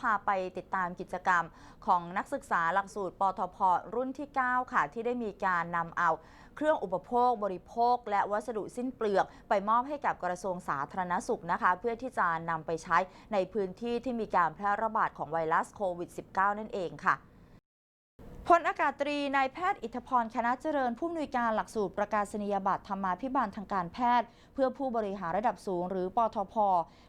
พาไปติดตามกิจกรรมของนักศึกษาหลักสูตรปทพรุ่นที่ 9 ค่ะ ที่ได้มีการนำเอาเครื่องอุปโภค บริโภค และวัสดุสิ้นเปลือกไปมอบให้กับกระทรวงสาธารณสุขนะคะ เพื่อที่จะนำไปใช้ในพื้นที่ที่มีการแพร่ระบาดของไวรัสโควิด -19 นั่นเองค่ะ พลอากาศตรีนายแพทย์อิทธพรคณะเจริญผู้อำนวยการหลักสูตรประกาศนียบัตรธรรมาภิบาลทางการแพทย์ เพื่อผู้บริหารระดับสูง หรือปทพ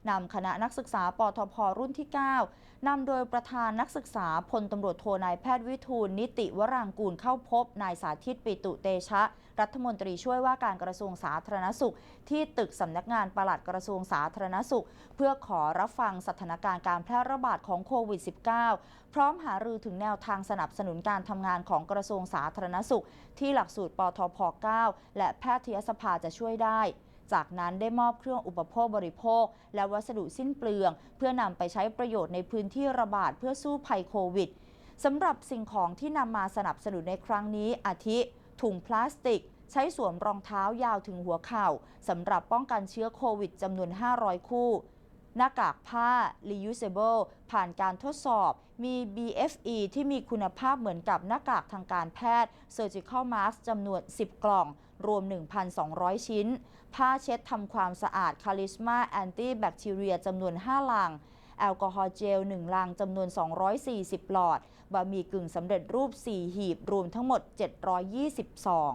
นำคณะนักศึกษาปทพรุ่นที่ 9นำโดยประธานนักศึกษาพลตำรวจโทนายแพทย์วิทูลนิติวรางกูลเข้าพบนายสาธิตปิตุเตชะรัฐมนตรีช่วยว่าการกระทรวงสาธารณสุข ที่ตึกสำนักงานปลัดกระทรวงสาธารณสุข เพื่อขอรับฟังสถานการณ์การแพร่ระบาดของโควิด -19 พร้อมหารือถึงแนวทางสนับสนุนการทำงานของกระทรวงสาธารณสุข ที่หลักสูตรปทพ 9 และแพทยสภาจะช่วยได้จากนั้นได้มอบเครื่องอุปโภคบริโภค และวัสดุสิ้นเปลือง เพื่อนำไปใช้ประโยชน์ในพื้นที่ระบาดเพื่อสู้ภัยโควิดสำหรับสิ่งของที่นำมาสนับสนุนในครั้งนี้อาทิ ถุงพลาสติก ใช้สวมรองเท้ายาวถึงหัวเข่าสำหรับป้องกันเชื้อโควิดจำนวน 500 คู่ หน้ากากผ้า reusable ผ่านการทดสอบ มี BFE ที่มีคุณภาพเหมือนกับหน้ากากทางการแพทย์ Surgical Mask จำนวน 10 กล่อง รวม 1,200 ชิ้น ผ้าเช็ดทำความสะอาด Charisma Anti Bacteria จำนวน 5 ลัง แอลกอฮอล์เจล 1 ลังจำนวน 240 หลอด บะหมี่กึ่งสำเร็จรูป 4 หีบ รวมทั้งหมด 720ซอง